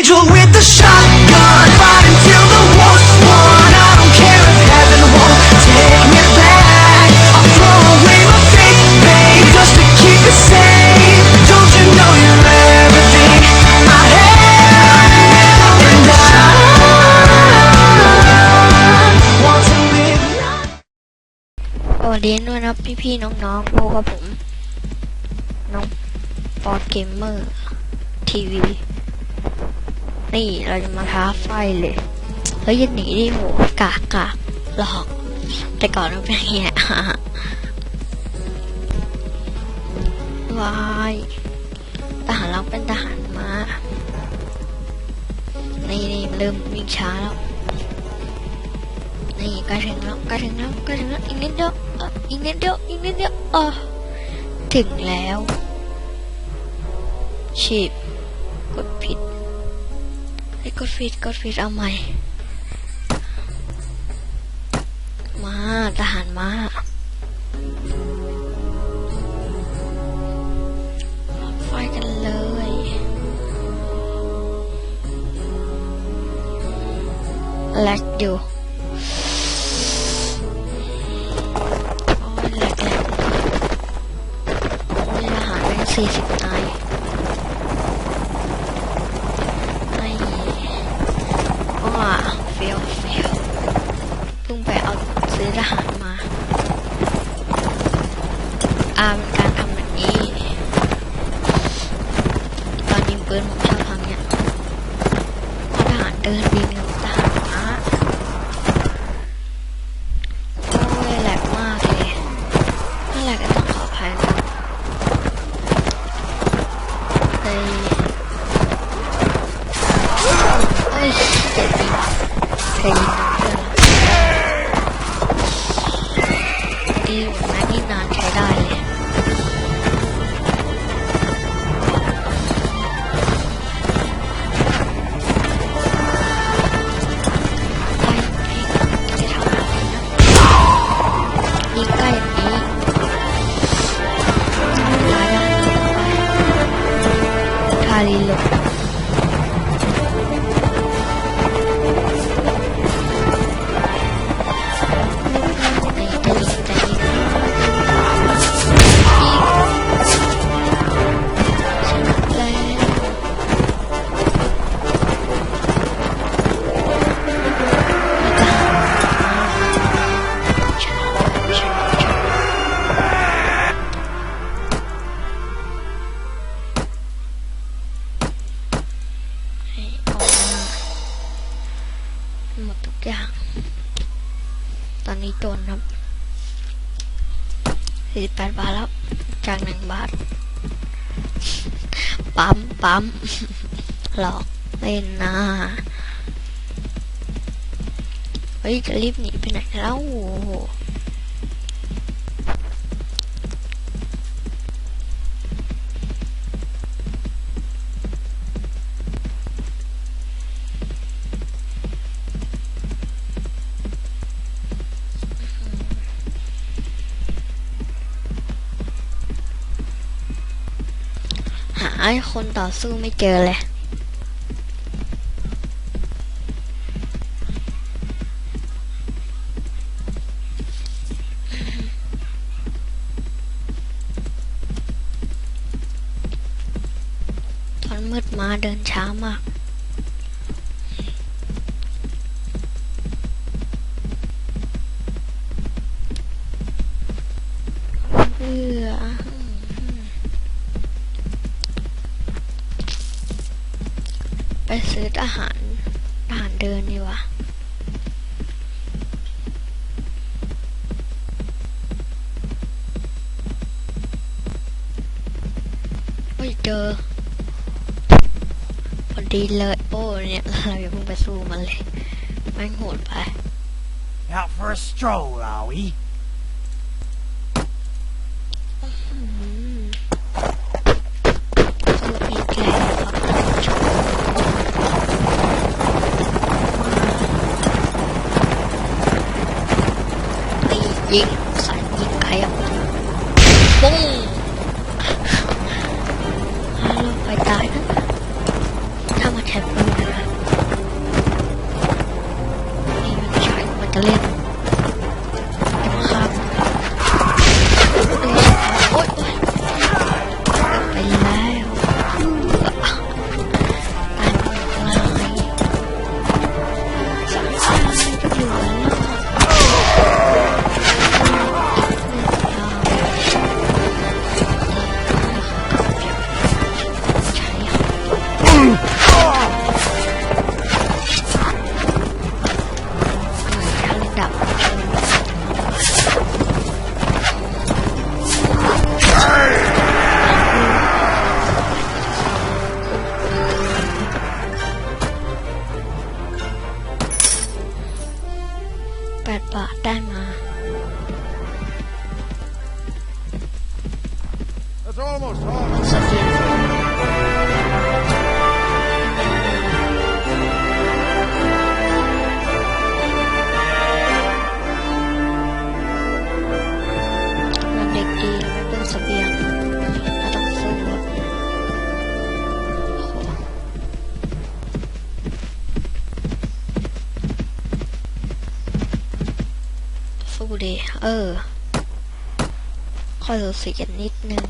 angel with the shotgun Fighting till the war's won I don't care if heaven won't take me back I'll throw away my faith, babe Just to keep it safe Don't you know you're everything I have And I want to live life สวัสดีด้วยนะพี่ๆน้องๆพบกับผม น้องปอดเกมเมอร์ทีวี นี่เราจะมาท้าไฟเลยเฮ้ยยันหนีดิโหกากกากหลอก แต่ก่อนมันเป็นอย่างเงี้ยวายทหารเราเป็นทหารมา นี่นี่มันเริ่มวิ่งช้าแล้ว นี่ใกล้ถึงแล้วใกล้ถึงแล้วใกล้ถึงแล้วอีกนิดเดียวอีกนิดเดียวอีกนิดเดียวเออถึงแล้วชีพกดผิด ไอ้กดผิดกดผิดเอาใหม่ มาทหารมาไฟกันเลยแลกอยู่โอ้ยแลกแลกมีทหารเป็นสี่สิบ เล่นนะเฮ้ย จะรีบหนีไปไหนแล้วหาไอ้คนต่อสู้ไม่เจอเลย เดินช้ามาก เบื่อไปซื้ออาหารอาหารเดินดีกว่าโอ้ยเจอ ดีเลยโอ้เนี่ยเราอย่าเพิ่งไปสู้มันเลยแม่งโหดไป Out for a stroll, are we? อืมสู้อีกแล้วครับท่านผู้ชมตียิง เออคอยรู้สีกกันนิดนึง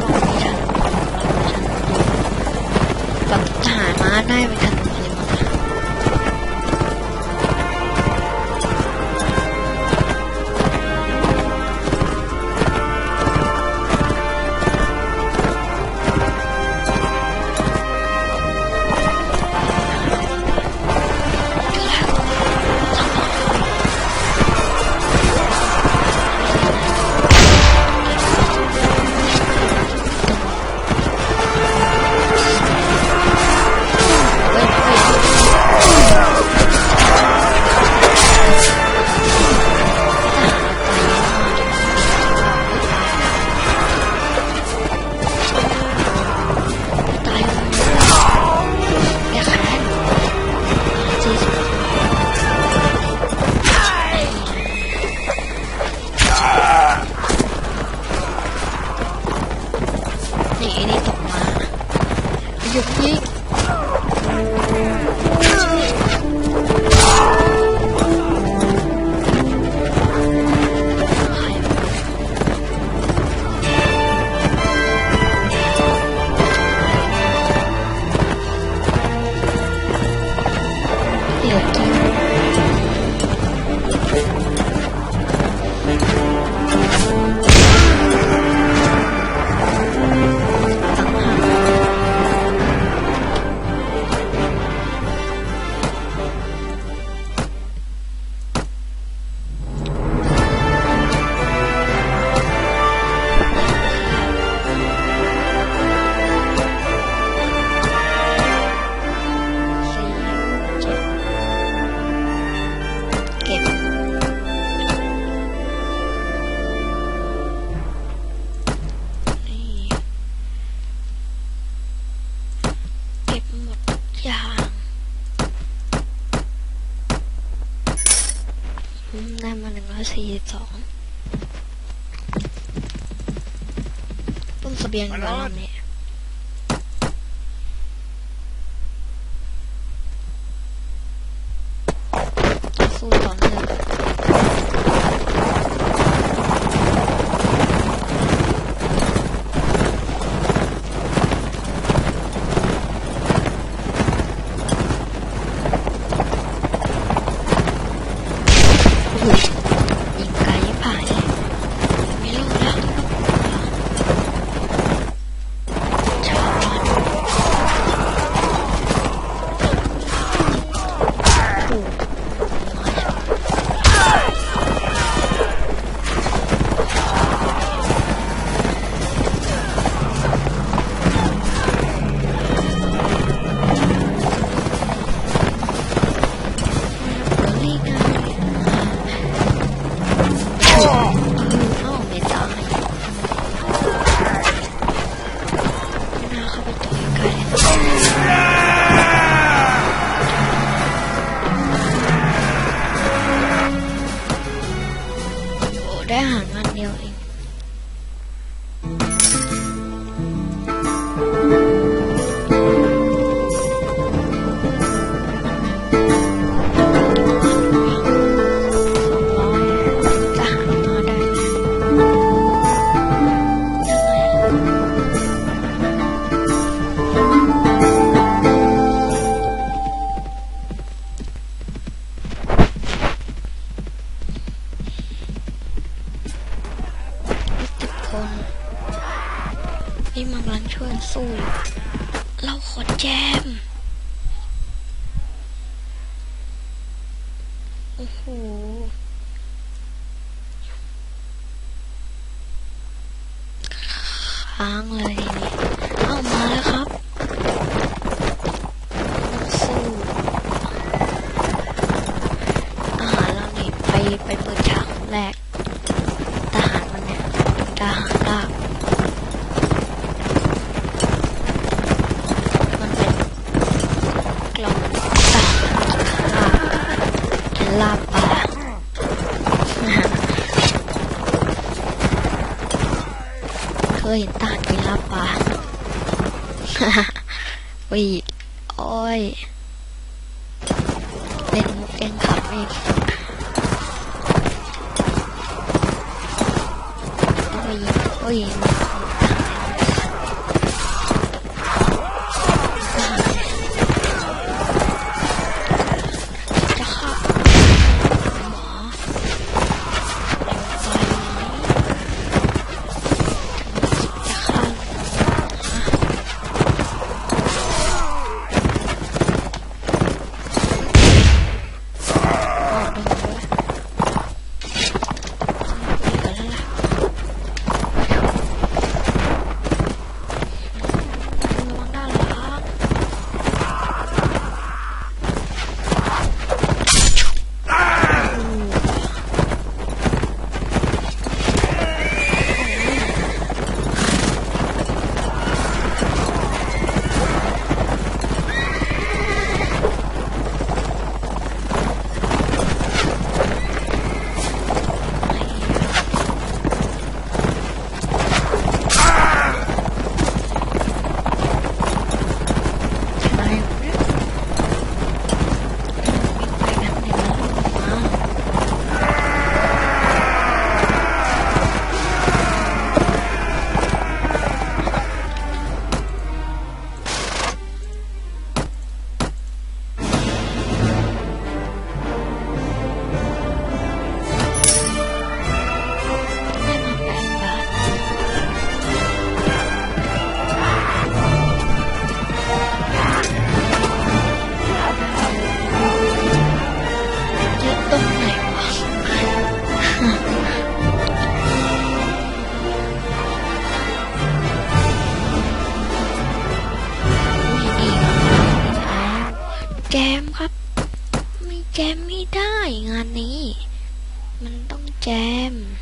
ตอนนี้ฉันแบบหามาได้ไหมคะ being wrong, man. สู้ เราขอแจม โอ้โหค้างเลย ยต้านไปลาป่าโอ้ย โอ้อย Tràm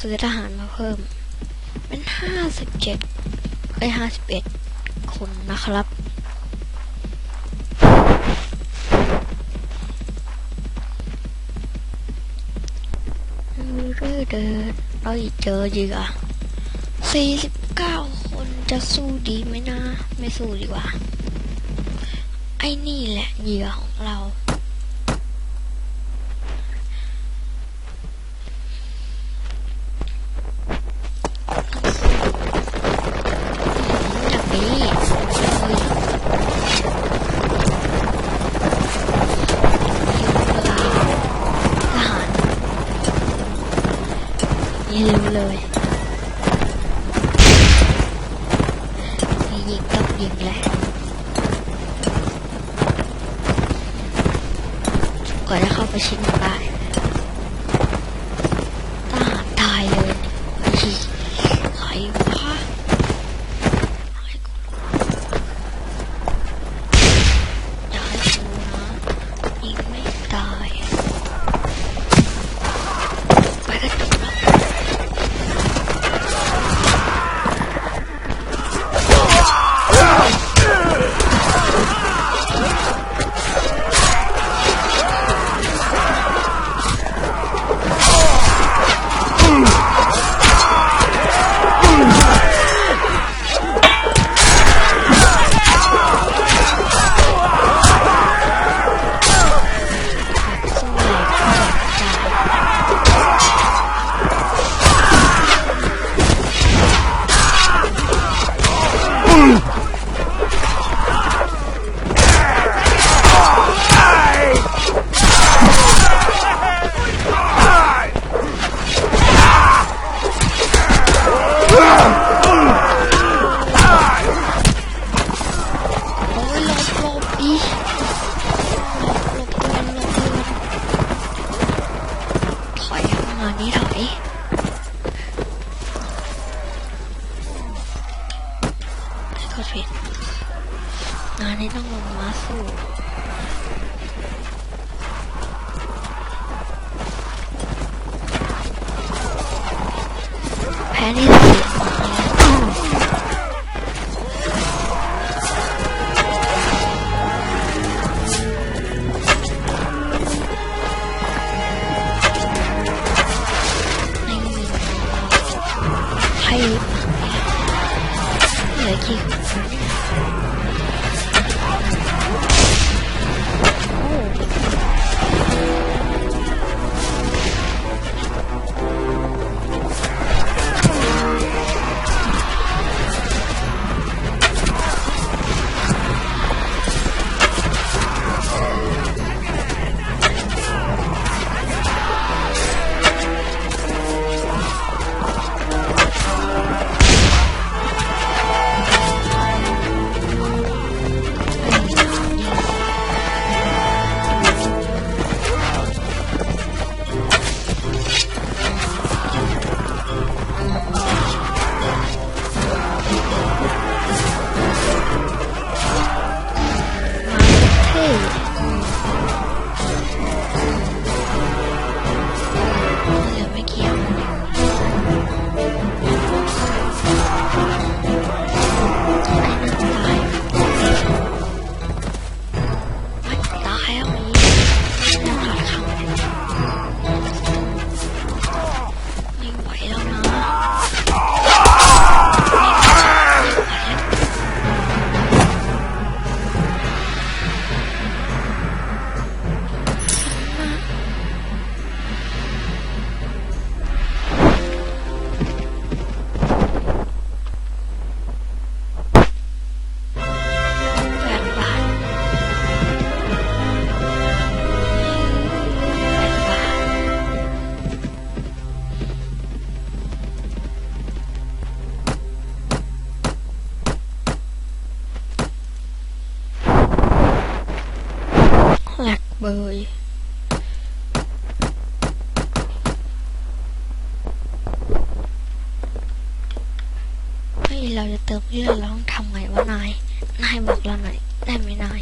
ซื้อทหารมาเพิ่ม เป็นห้าสิบเจ็ดเอ้ยห้าสิบเอ็ดคนนะครับ เดินเราเจอเยื่อสี่สิบเก้าคนจะสู้ดีไหมนะ ไม่สู้ดีกว่า ไอ้นี่แหละเหยื่อของเรา очень. เลยเฮ้ยเราจะเติมเรื่องเราต้องทำไงวะนาย นายบอกเราหน่อยได้ไหมนาย